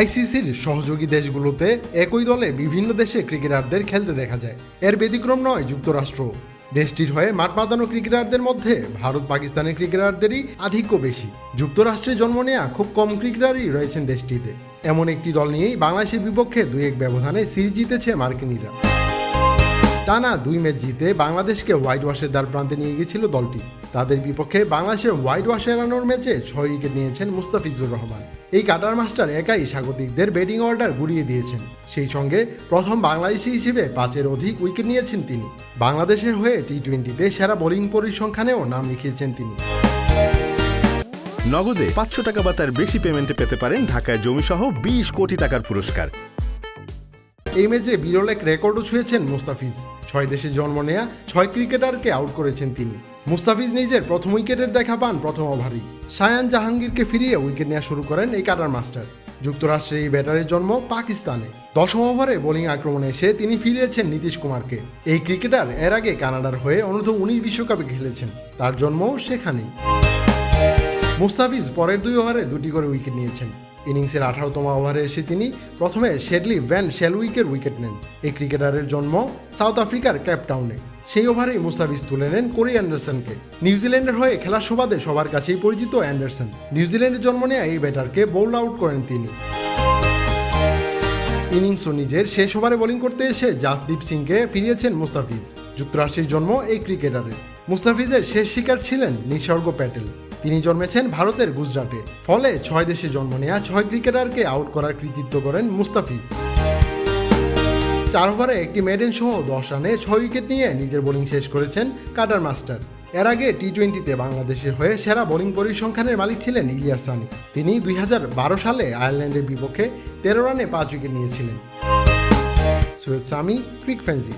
আইসিসির সহযোগী দেশগুলোতে একই দলে বিভিন্ন দেশে ক্রিকেটারদের খেলতে দেখা যায়। এর ব্যতিক্রম নয় যুক্তরাষ্ট্র। দেশটির হয়ে মাঠ মাতানো ক্রিকেটারদের মধ্যে ভারত পাকিস্তানের ক্রিকেটারদেরই আধিক্য বেশি। যুক্তরাষ্ট্রে জন্ম নেওয়া খুব কম ক্রিকেটারই রয়েছেন দেশটিতে। এমন একটি দল নিয়েই বাংলাদেশের বিপক্ষে দুই এক ব্যবধানে সিরিজ জিতেছে মার্কিনীরা। টানা দুই ম্যাচ জিতে বাংলাদেশকে হোয়াইট ওয়াশের দ্বার প্রান্তে নিয়ে গিয়েছিল দলটি। তাদের বিপক্ষে বাংলাদেশের হোয়াইট ওয়াশ এড়ানোর ম্যাচে ছয় উইকেট নিয়েছেন মুস্তাফিজুর রহমান। এই কাটার মাস্টার একাই স্বাগতিকদের ব্যাটিং অর্ডার গুড়িয়ে দিয়েছেন। সেই সঙ্গে প্রথম বাংলাদেশি হিসেবে পাঁচের অধিক উইকেট নিয়েছেন তিনি। বাংলাদেশের হয়ে টি টোয়েন্টিতে সেরা বোলিং পরিসংখ্যানেও নাম লিখিয়েছেন তিনি। নগদে পাঁচশো টাকা বা তার বেশি পেমেন্টে পেতে পারেন ঢাকায় জমিসহ বিশ কোটি টাকার পুরস্কার। এই ম্যাচে বিরল এক রেকর্ডও ছুঁয়েছেন মুস্তাফিজ। ছয় দেশে জন্ম নেয়া ছয় ক্রিকেটারকে আউট করেছেন তিনি। মুস্তাফিজ নিজের প্রথম উইকেটের দেখা পান প্রথম ওভারেই সায়ান জাহাঙ্গীরকে ফিরিয়ে উইকেট নেওয়া শুরু করেন এই কাটার মাস্টার। যুক্তরাষ্ট্রের এই ব্যাটারের জন্ম পাকিস্তানে। দশম ওভারে বোলিং আক্রমণে এসে তিনি ফিরিয়েছেন নীতিশ কুমারকে। এই ক্রিকেটার এর আগে কানাডার হয়ে অনূর্ধ্ব উনিশ বিশ্বকাপে খেলেছেন। তার জন্মও সেখানেই। মুস্তাফিজ পরের দুই ওভারে দুটি করে উইকেট নিয়েছেন। ইনিংসের আঠারোতম ওভারে এসে তিনি প্রথমে শেডলি ভ্যান শেলউইকের উইকেট নেন। এই ক্রিকেটারের জন্ম সাউথ আফ্রিকার ক্যাপটাউনে সেই ওভারেই মুস্তাফিজ তুলে নেন কোরি অ্যান্ডারসনকে। নিউজিল্যান্ডের হয়ে খেলার সুবাদে সবার কাছেই পরিচিত অ্যান্ডারসন। নিউজিল্যান্ডের জন্ম নেয়া এই ব্যাটারকে বোল্ড আউট করেন তিনি। ইনিংসও নিজের শেষ ওভারে বোলিং করতে এসে জাসদীপ সিংকে ফিরিয়েছেন মুস্তাফিজ। যুক্তরাষ্ট্রের জন্ম এই ক্রিকেটারের। মুস্তাফিজের শেষ শিকার ছিলেন নিসর্গ প্যাটেল। তিনি জন্মেছেন ভারতের গুজরাটে। ফলে ছয় দেশে জন্ম নেওয়া ছয় ক্রিকেটারকে আউট করার কৃতিত্ব করেন মুস্তাফিজ। চার ওভারে একটি মেডেন সহ দশ রানে ছয় উইকেট নিয়ে নিজের বোলিং শেষ করেছেন কাটার মাস্টার। এর আগে টি টোয়েন্টিতে বাংলাদেশের হয়ে সেরা বোলিং পরিসংখ্যানের মালিক ছিলেন ইলিয়াস সানি তিনি দুই হাজার বারো সালে আয়ারল্যান্ডের বিপক্ষে তেরো রানে পাঁচ উইকেট নিয়েছিলেন। Syed Sami, cric fancy.